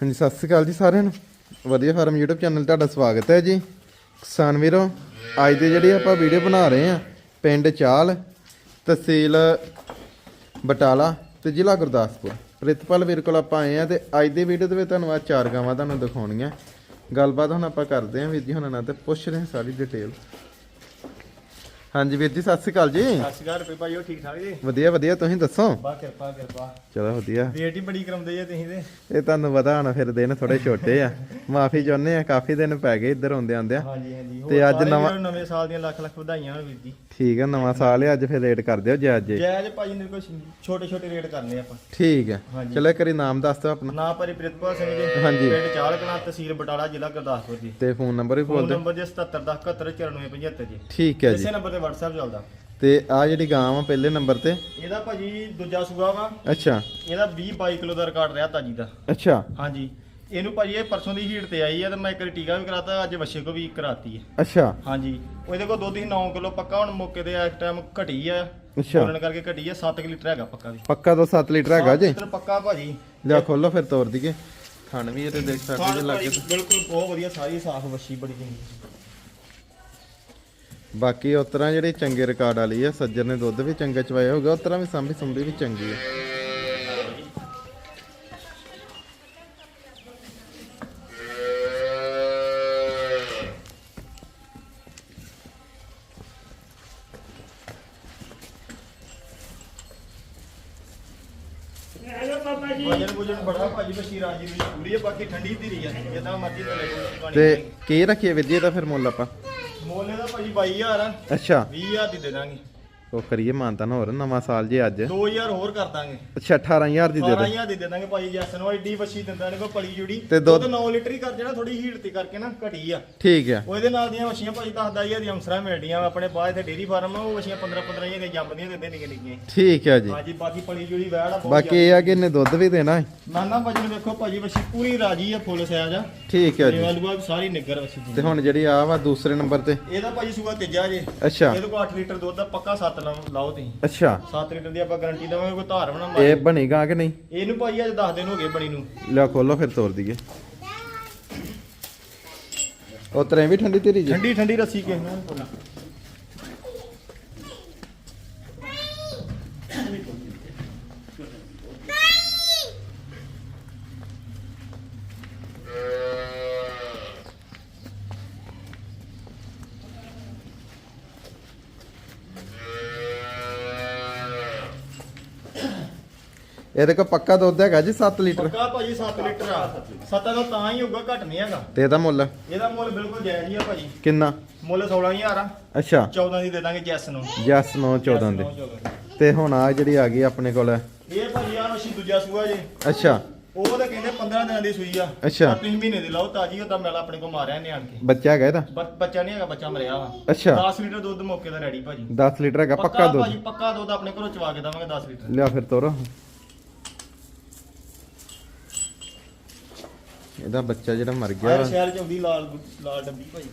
ਹਾਂਜੀ, ਸਤਿ ਸ਼੍ਰੀ ਅਕਾਲ ਜੀ ਸਾਰਿਆਂ ਨੂੰ। ਵਧੀਆ ਫਾਰਮ YouTube ਚੈਨਲ ਤੁਹਾਡਾ ਸਵਾਗਤ ਹੈ ਜੀ। ਕਿਸਾਨ ਵੀਰੋ, ਅੱਜ ਦੇ ਜਿਹੜੇ ਆਪਾਂ ਵੀਡੀਓ ਬਣਾ ਰਹੇ ਆ ਪਿੰਡ ਚਾਲ, ਤਹਿਸੀਲ ਬਟਾਲਾ ਤੇ ਜ਼ਿਲ੍ਹਾ ਗੁਰਦਾਸਪੁਰ। ਪ੍ਰਿਤਪਾਲ ਵੀਰ ਕੋਲ ਆਪਾਂ ਆਏ ਆ ਤੇ ਅੱਜ ਦੀ ਵੀਡੀਓ ਦੇ ਵਿੱਚ ਤੁਹਾਨੂੰ ਆ ਚਾਰ ਗਾਵਾਂ ਤੁਹਾਨੂੰ ਦਿਖਾਉਣੀਆਂ। ਗੱਲਬਾਤ ਹੁਣ ਆਪਾਂ ਕਰਦੇ ਆਂ ਵੀਰ ਜੀ ਹੁਣਾਂ ਨਾਲ ਤੇ ਪੁੱਛਦੇ ਹਾਂ ਸਾਰੀ ਡਿਟੇਲ ਹਾਂਜੀ ਵੀਰ ਜੀ ਸਤਿ ਸ਼੍ਰੀ ਅਕਾਲ ਜੀ। ਸਤਿ ਸ਼੍ਰੀ ਅਕਾਲ ਰੁਪਏ ਭਾਈ ਠੀਕ ਠਾਕ ਜੀ? ਵਧੀਆ ਵਧੀਆ ਤੁਸੀਂ ਦੱਸੋ? ਬਾ ਕਿਰਪਾ ਕਿਰਪਾ। ਚਲੋ ਵਧੀਆ। ਰੇਟ ਹੀ ਬੜੀ ਕਰਾਉਂਦੇ ਆ ਤੁਸੀਂ ਤੇ। ਇਹ ਤੁਹਾਨੂੰ ਪਤਾ ਹੁਣ ਫਿਰ ਦਿਨ ਥੋੜੇ ਛੋਟੇ ਆ। ਮਾਫੀ ਚਾਹੁੰਦੇ ਆ ਕਾਫੀ ਦਿਨ ਪੈ ਗਏ ਇੱਧਰ ਆਉਂਦੇ ਆਂਦੇ ਆ ਹਾਂਜੀ ਹਾਂਜੀ। ਹੋਰ ਤੇ ਅੱਜ ਸਾਰੇ ਨਵਾਂ- ਵੀਰਾਂ ਨਵੇਂ ਸਾਲ ਦੀਆਂ ਲੱਖ ਲੱਖ ਵਧਾਈਆਂ ਹੋਣ ਵੀਰ ਜੀ। ਠੀਕ ਹੈ ਨਵਾਂ ਸਾਲ ਹੈ ਅੱਜ ਫਿਰ ਰੇਟ ਕਰ ਦਿਓ ਜੇ। ਜੈ ਜੇ ਭਾਜੀ ਨੇ ਕੁਝ ਛੋਟੇ ਛੋਟੇ ਰੇਟ ਕਰਨੇ ਆਪਾਂ। ਠੀਕ ਹਾਂਜੀ। ਚਲੋ ਇੱਕ ਵਾਰੀ ਨਾਮ ਦੱਸ ਦਿਓ ਆਪਣਾ। ਨਾ ਪਰੀ ਪ੍ਰਿਤਪਾਲ ਸਿੰਘ ਜੀ। ਹਾਂਜੀ। ਪਿੰਡ ਚਾਲ ਕਲਾਂ ਤਹਿਸੀਲ ਬਟਾਲਾ ਜ਼ਿਲ੍ਹਾ ਗੁਰਦਾਸਪੁਰ ਜੀ। ਤੇ ਫੋਨ ਨੰਬਰ ਵੀ ਬੋਲ ਫੋਨ ਦਿਓ। ਨੰਬਰ ਜੀ 7710719475 ਜੀ। ਠੀਕ ਹੈ ਜੀ। ਇਸੇ ਨੰਬਰ ਤੇ WhatsApp ਚੱਲਦਾ। ਤੇ ਆ ਜਿਹੜੀ ਗਾਂ ਵਾ ਪਹਿਲੇ ਨੰਬਰ ਤੇ? ਇਹਦਾ ਭਾਜੀ ਦੂਜਾ ਸੂਆ ਵਾ। ਅੱਛਾ। ਇਹਦਾ 20 22 ਕਿਲੋ ਦਾ ਰਿਕਾਰਡ ਰਿਹਾ ਤਾਜੀ ਦਾ। ਅੱਛਾ। ਹਾਂਜੀ। ਇਹਨੂੰ ਭਾਜੀ ਇਹ ਪਰਸੋਂ ਦੀ ਹੀਟ ਤੇ ਆਈ ਹੈ ਤੇ ਮੈਂ ਇੱਕ ਵਾਰੀ ਟੀਕਾ ਵੀ ਕਰਾਤਾ ਅੱਜ ਬੱਚੇ ਕੋ ਵੀ ਕਰਾਤੀ ਹੈ ਅੱਛਾ। ਹਾਂਜੀ। ਉਹਦੇ ਕੋਲ ਦੁੱਧ ਹੀ 9 ਕਿਲੋ ਪੱਕਾ ਹੁਣ ਮੌਕੇ ਤੇ ਇਸ ਟਾਈਮ ਘਟੀ ਆ। ਅੱਛਾ। ਬੋਲਣ ਕਰਕੇ ਘਟੀ ਆ 7 ਲੀਟਰ ਹੈਗਾ ਪੱਕਾ ਵੀ। ਪੱਕਾ ਤੋਂ 7 ਲੀਟਰ ਹੈਗਾ ਜੀ। ਲੀਟਰ ਪੱਕਾ ਭਾਜੀ। ਲਿਆ ਖੋਲੋ ਫਿਰ ਤੋੜ ਦਈਏ। ਥਣ ਵੀ ਇਹਦੇ ਦੇਖ ਸਕਦੇ ਖਾਣ ਜੀ ਲੱਗੇ ਬਿਲਕੁਲ ਬਹੁਤ ਵਧੀਆ ਸਾਰੀ ਸਾਫ਼ ਵੱਛੀ ਬੜੀ ਚੰਗੀ। ਬਾਕੀ ਉਸ ਤਰ੍ਹਾਂ ਜਿਹੜੀ ਚੰਗੇ ਰਿਕਾਰਡ ਵਾਲੀ ਆ ਸੱਜਰ ਨੇ ਦੁੱਧ ਵੀ ਚੰਗਾ ਚਵਾਇਆ ਹੋਊਗਾ ਉਸ ਤਰ੍ਹਾਂ ਵੀ ਸੰਭੀ ਸੰਭੀ ਵੀ ਚੰਗੀ ਆ। ਤੇ ਕੀ ਰੱਖੀਏ ਵਿਧੀ ਦਾ ਫਿਰ ਮੁੱਲ ਆਪਾਂ। ਭਾਜੀ 22000 ਆ। ਅੱਛਾ। 20000 ਦੀ ਦੇ ਦਾਂਗੇ। ਉਹ ਕਰੀਏ ਮਾਨਤਾ ਨਾ ਹੋਰ ਨਵਾਂ ਸਾਲ ਜੀ ਅੱਜ। 2000 ਹੋਰ ਕਰ ਦਾਂਗੇ। ਅੱਛਾ 18000 ਦੀ ਦੇ ਦੇ। 12000 ਦੀ ਦੇ ਦਾਂਗੇ ਭਾਜੀ ਜੈਸਨ ਉਹ ਐਡੀ ਵੱਛੀ ਦਿੰਦਾ ਨੇ ਕੋ ਪਲੀ ਜੁੜੀ। ਤੇ ਦੁੱਧ- 9 ਲੀਟਰ ਹੀ ਕਰ ਜਿਹੜਾ ਥੋੜੀ ਹੀਟ ਤੇ ਕਰਕੇ ਨਾ ਘਟੀ ਆ। ਠੀਕ ਆ। ਉਹਦੇ ਨਾਲ ਦੀਆਂ ਭਾਜੀ ਦੱਸਦਾ ਹੀ ਦੀਆਂ ਅਮਸਰਾਂ ਮਿਲਦੀਆਂ ਆਪਣੇ ਬਾਅਦ ਇੱਥੇ ਡੇਰੀ ਫਾਰਮ ਆ ਉਹ ਮੱਛੀਆਂ 15 15 ਦੀਆਂ ਜੰਮਦੀਆਂ ਦਿੰਦੇ ਨਿੱਕੇ ਨਿੱਕੇ ਠੀਕ ਆ ਜੀ। ਹਾਂਜੀ ਬਾਕੀ ਪਲੀ ਜੁੜੀ ਵੈੜ ਆ ਬਾਕੀ ਇਹ ਆ ਕਿ ਇਹਨੇ ਦੁੱਧ ਵੀ ਦੇਣਾ ਹੈ। ਨਾ ਨਾ ਭਾਜੀ ਨੂੰ ਵੇਖੋ ਭਾਜੀ ਮੱਛੀ ਪੂਰੀ ਰਾਜੀ ਆ ਫੁੱਲ ਸਾਈਜ਼ ਆ। ਠੀਕ ਆ ਜੀ। ਵਾਲੂਆ ਸਾਰੀ ਨਿੱਗਰ ਮੱਛੀ ਤੇ ਹੁਣ ਜਿਹੜੀ ਆ ਵਾ ਦੂਸਰੇ ਨੰਬਰ ਤੇ। ਇਹਦਾ ਭਾਜੀ ਸੂਆ ਤੀਜਾ ਜੇ। ਅੱਛਾ। ਇਹਦੇ ਕੋਲ 8 ਲੀਟਰ ਦੁੱਧ ਦਾ ਪੱਕਾ 7 ਲਾਓ ਤੁਸੀਂ। ਅੱਛਾ। 7 ਲੀਟਰ ਦੀ ਆਪਾਂ ਗਾਰੰਟੀ ਦਵਾਂਗੇ ਕੋਈ ਧਾਰ ਬਣਾ ਇਹ ਬਣੇਗਾ ਕਿ ਨਹੀਂ? ਇਹਨੂੰ ਭਾਜੀ ਅੱਜ 10 ਦਿਨ ਹੋ ਗਏ ਬਣੀ ਨੂੰ। ਲਿਆ ਖੋਲੋ ਫਿਰ ਤੋੜ ਦਈਏ। ਉਹ ਤਰ੍ਹਾਂ ਵੀ ਠੰਡੀ ਤੇਰੀ ਜੀ। ਠੰਡੀ ਠੰਡੀ ਰੱਸੀ ਕਿਸ ਨੂੰ ਨੀ ਪਾਉਣੀ। ਇਹਦੇ ਕੋਲ ਪੱਕਾ ਦੁੱਧ ਹੈਗਾ ਜੀ 7 ਲੀਟਰ। ਪੱਕਾ ਭਾਜੀ 7 ਲੀਟਰ ਆ। ਸੱਤਾਂ ਦਾ ਤਾਂ ਹੀ ਹੋਊਗਾ ਘੱਟ ਨਹੀਂ ਹੈਗਾ। ਤੇ ਇਹਦਾ ਮੁੱਲ। ਇਹਦਾ ਮੁੱਲ ਬਿਲਕੁਲ ਜਾਇਜ਼ ਹੀ ਆ ਭਾਜੀ। ਕਿੰਨਾ? ਮੁੱਲ 16000 ਆ। ਅੱਛਾ। 14 ਦੀ ਦੇ ਦਾਂਗੇ ਜੈਸ ਨੂੰ। ਜਸ 9 14 ਦੇ। ਤੇ ਹੁਣ ਆ ਜਿਹੜੀ ਆ ਗਈ ਆਪਣੇ ਕੋਲ। ਇਹ ਭਾਜੀ ਆ ਮੱਛੀ ਦੂਜਾ ਸੂਆ ਜੇ। ਅੱਛਾ। ਉਹ ਤਾਂ ਕਹਿੰਦੇ 15 ਦਿਨਾਂ ਦੀ ਸੂਈ ਆ। ਅੱਛਾ। ਤੁਸੀਂ ਮਹੀਨੇ ਦੀ ਲਾਓ ਤਾਜੀ ਉਹਦਾ ਮੈਲਾ ਆਪਣੇ ਕੋਲ ਮਾਰਿਆ ਨੇ ਆਣ ਕੇ। ਬੱਚਾ ਹੈਗਾ ਇਹਦਾ? ਬੱਚਾ ਨਹੀਂ ਹੈਗਾ ਬੱਚਾ ਮਰਿਆ ਵਾ। ਅੱਛਾ। 10 ਲੀਟਰ ਦੁੱਧ ਮੌਕੇ ਦਾ ਰੈਡੀ ਭਾਜੀ। 10 ਲੀਟਰ ਹੈਗਾ ਪੱਕਾ ਦੁੱਧ। ਭਾਜੀ ਪੱਕਾ ਦੁੱਧ ਆਪਣੇ ਘਰੋਂ ਚਵਾ ਕੇ ਦਵਾਂਗੇ 10 ਲੀਟਰ। ਲਿਆ ਫਿਰ ਤੋਰੋ। ਇਹਦਾ ਬੱਚਾ ਜਿਹੜਾ ਮਰ ਗਿਆ ਵਾ, ਸ਼ਹਿਰ ਚ ਆਉਂਦੀ ਲਾਲ ਲਾਲ ਡੱਬੀ ਭਾਜੀ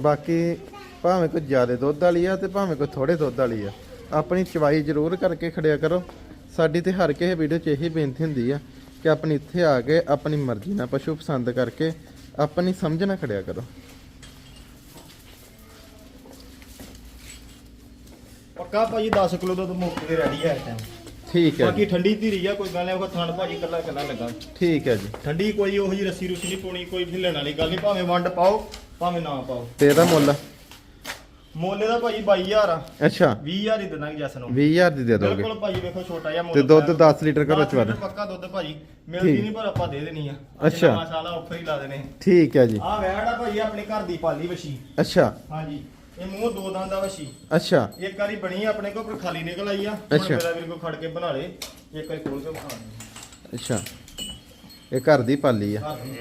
ਬਾਕੀ ਭਾਵੇਂ ਕੋਈ ਜ਼ਿਆਦਾ ਦੁੱਧ ਵਾਲੀ ਆ ਤੇ ਭਾਵੇਂ ਕੋਈ ਥੋੜੇ ਦੁੱਧ ਵਾਲੀ ਆ ਆਪਣੀ ਚਵਾਈ ਜ਼ਰੂਰ ਕਰਕੇ ਖੜਿਆ ਕਰੋ। ਸਾਡੀ ਤੇ ਹਰ ਕਿਸੇ ਵੀਡੀਓ 'ਚ ਇਹੀ ਬੇਨਤੀ ਹੁੰਦੀ ਆ ਕਿ ਆਪਣੀ ਇੱਥੇ ਆ ਕੇ ਆਪਣੀ ਮਰਜ਼ੀ ਨਾਲ ਪਸ਼ੂ ਪਸੰਦ ਕਰਕੇ ਆਪਣੀ ਸਮਝ ਨਾਲ ਖੜਿਆ ਕਰੋ। ਪੱਕਾ ਭਾਜੀ 10 ਕਿਲੋ ਮੌਕੇ ਤੇ ਰੈਡੀ ਹੈ ਇਸ ਟਾਈਮ ਠੀਕ ਹੈ ਬਾਕੀ ਠੰਡੀ ਧੀਰੀ ਆ ਕੋਈ ਗੱਲ ਨਹੀਂ ਉਹ ਥਣ ਭਾਜੀ ਕੱਲਾ ਕੱਲਾ ਲੱਗਾ। ਠੀਕ ਹੈ ਜੀ। ਠੰਡੀ ਕੋਈ ਉਹੋ ਜੀ ਰੱਸੀ ਰੁਸੀ ਨਹੀਂ ਪਾਉਣੀ ਕੋਈ ਢਿੱਲਣ ਵਾਲੀ ਗੱਲ ਨਹੀਂ ਭਾਵੇਂ ਵੰਡ ਪਾਓ ਭਾਵੇਂ ਨਾ ਪਾਓ। ਤੇ ਇਹਦਾ ਮੁੱਲ? ਮੋਲੇ ਦਾ ਭਾਜੀ 22000 ਆ। ਅੱਛਾ। 20000 ਹੀ ਦਿੰਦਾਂਗੇ ਜੱਸ ਨੂੰ। 20000 ਦੀ ਦੇ ਦੋਗੇ। ਬਿਲਕੁਲ ਭਾਜੀ ਵੇਖੋ ਛੋਟਾ ਜਿਹਾ ਮੁੱਲ ਤੇ ਦੁੱਧ ਪਾਇਆ। 10 ਲੀਟਰ ਘਰੋਂ 10 ਚਵਾ ਲੀਟਰ ਦੇ। ਪੱਕਾ ਦੁੱਧ ਭਾਜੀ ਮਿਲਦੀ ਠੀਕ। ਨਹੀਂ ਪਰ ਆਪਾਂ ਦੇ ਦੇਣੀ ਆ। ਅੱਜ ਅੱਛਾ। ਸਾਲਾ ਆਫਰ ਹੀ ਲਾ ਦੇਣੇ। ਠੀਕ ਹੈ ਜੀ। ਆ ਵੈੜ ਆ ਭਾਜੀ ਆਪਣੇ ਘਰ ਦੀ ਪਾਲੀ ਵਛੀ। ਅੱਛਾ। ਹਾਂਜੀ। ਇਹ ਮੂੰਹ ਦੋ ਦੰਦ ਦਾ ਵਛੀ ਅੱਛਾ। ਇੱਕ ਵਾਰੀ ਬਣੀ ਆ ਆਪਣੇ ਕੋਲ ਪਰ ਖਾਲੀ ਨਿਕਲ ਆਈ ਆ। ਹੁਣ ਅੱਛਾ। ਮੇਰਾ ਵੀਰ ਕੋ ਖੜ ਕੇ ਬਣਾ ਲੇ ਇੱਕ ਵਾਰੀ ਖੋਲ ਕੇ ਬਣਾ ਦੇ। ਅੱਛਾ। ਇਹ ਘਰ ਦੀ ਪਾਲੀ ਆ। ਦੀ।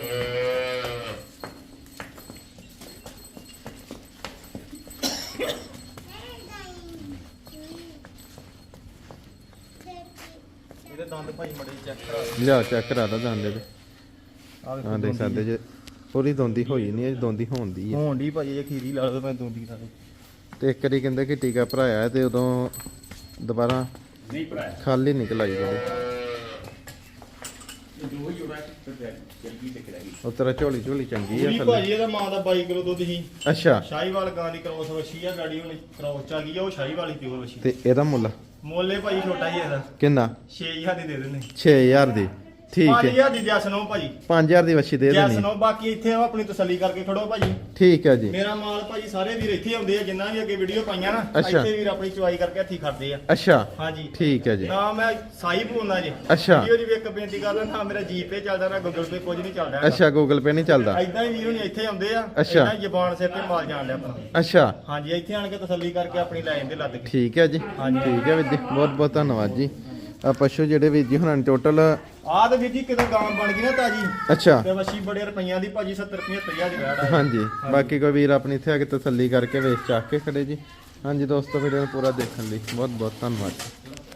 ਇਹਦੇ ਦੰਦ ਭਾਈ ਮੜੇ ਚੈੱਕ ਕਰਾ ਲਿਆ ਚੈੱਕ ਕਰਾ ਦਾ ਜਾਂਦੇ ਤੇ ਆ ਦੇਖ ਸਕਦੇ ਜੇ। ਪੂਰੀ ਦੋਂਦੀ ਹੋਈ ਨਹੀਂ ਇਹ ਦੋਂਦੀ ਹੋਣਦੀ ਆ। ਹੋਣ ਦੀ ਭਾਜੀ ਜੇ ਖੀਰੀ ਲਾ ਲਓ ਮੈਂ ਦੋਂਦੀ ਲਾ ਤੇ ਇੱਕ ਵਾਰੀ ਕਹਿੰਦੇ ਕਿ ਟੀਕਾ ਭਰਾਇਆ ਤੇ ਉਦੋਂ ਦੁਬਾਰਾ ਨਹੀਂ ਭਰਾਇਆ। ਖਾਲੀ ਨਿਕਲ ਆਈ ਜਿਹੜੀ ਇਹ ਦੋ ਹੀ ਜੋੜਾ ਤੇ ਜਲਦੀ ਤੇ ਕਰਾਂਗੀ ਉਹ ਤੇਰਾ ਝੋਲੀ ਝੋਲੀ ਚੰਗੀ ਆ ਪੂਰੀ ਥੱਲੇ। ਭਾਜੀ ਇਹਦਾ ਮਾਂ ਦਾ 22 ਕਿਲੋ ਦੁੱਧ ਸੀ ਅੱਛਾ। ਸ਼ਾਹੀਵਾਲ ਗਾਂ ਦੀ ਕ੍ਰੋਸ ਵਛੀ ਆ ਗਾੜੀ ਹੁਣ ਕ੍ਰੋਸ ਚ ਆ ਗਈ ਆ ਉਹ ਸ਼ਾਹੀਵਾਲੀ ਪਿਓਰ ਵਛੀ। ਤੇ ਇਹਦਾ ਮੁੱਲ? ਮੋਲੇ ਭਾਜੀ ਛੋਟਾ ਹੀ ਇਹਦਾ। ਕਿੰਨਾ? 6000 ਦੀ ਦੇ ਦਿੰਦੇ। 6000 ਦੀ। ਠੀਕ ਹੈ। 5000 ਦੀ ਜੈਸਨੋ ਭਾਜੀ। 5000 ਦੀ ਵੱਛੀ ਦੇ ਦੇਣੀ। ਜੈਸਨੋ ਬਾਕੀ ਇੱਥੇ ਆਓ ਆਪਣੀ ਤਸੱਲੀ ਕਰਕੇ ਖੜੋ ਭਾਜੀ। ਠੀਕ ਹੈ ਜੀ। ਮੇਰਾ ਮਾਲ ਭਾਜੀ ਸਾਰੇ ਵੀਰ ਇੱਥੇ ਆਉਂਦੇ ਆ ਜਿੰਨਾ ਵੀ ਅੱਗੇ ਵੀਡੀਓ ਪਾਈਆਂ ਨਾ। ਇੱਥੇ ਵੀਰ ਆਪਣੀ ਚੁਆਈ ਕਰਕੇ ਹੱਥੀ ਖੜਦੇ ਆ। ਅੱਛਾ। ਹਾਂਜੀ। ਠੀਕ ਹੈ ਜੀ। ਨਾ ਮੈਂ ਸਾਈ ਬੋਲਣਾ ਜੀ। ਅੱਛਾ। ਵੀਡੀਓ ਦੀ ਵੀ ਇੱਕ ਬੇਨਤੀ ਕਰਦਾ ਨਾ ਮੇਰਾ ਜੀਪੇ ਚੱਲਦਾ ਨਾ ਗੂਗਲ ਪੇ ਕੁਝ ਨਹੀਂ ਚੱਲਦਾ। ਅੱਛਾ ਗੂਗਲ ਪੇ ਨਹੀਂ ਚੱਲਦਾ। ਏਦਾਂ ਹੀ ਵੀਰ ਹੁਣੀ ਇੱਥੇ ਆਉਂਦੇ ਆ ਹੀ ਜ਼ਬਾਨ ਸਿਰ ਤੇ ਮਾਲ ਜਾਣ ਲਿਆ ਆਪਣਾ। ਅੱਛਾ। ਹਾਂਜੀ ਇੱਥੇ ਆਣ ਕੇ ਤਸੱਲੀ ਕਰਕੇ ਆਪਣੀ ਲੈ ਜਾਂਦੇ ਲੱਦ ਕੇ। ਠੀਕ ਹੈ ਜੀ। ਹਾਂਜੀ। ਠੀਕ ਹੈ ਵੀਰ ਜੀ। ਬਹੁਤ ਬਹੁਤ ਧੰਨਵਾਦ ਜੀ। ਆ ਪਸ਼ੂ ਜਿਹੜੇ ਵੀਰ ਜੀ ਹੁਣਾਂ ਟੋਟਲ ਆਹ ਤੇ ਵੀਰ ਜੀ ਗਾਂ ਬਣ ਗਈ ਨਾ ਤਾਜੀ? ਅੱਛਾ। ਤੇ ਵਸ਼ੀ ਬੜੇ ਰੁਪਈਆਂ ਦੀ ਭਾਜੀ 70 75 ਹਜ਼ਾਰ ਦੀ ਆ। ਹਾਂਜੀ ਬਾਕੀ ਕੋਈ ਵੀਰ ਆਪਣੀ ਇੱਥੇ ਆ ਕੇ ਤਸੱਲੀ ਕਰਕੇ ਵੇਚ ਚੱਕ ਕੇ ਖੜੇ ਜੀ। ਹਾਂਜੀ ਦੋਸਤੋ ਵੀਡੀਓ ਨੂੰ ਪੂਰਾ ਦੇਖਣ ਲਈ ਬਹੁਤ ਬਹੁਤ ਧੰਨਵਾਦ।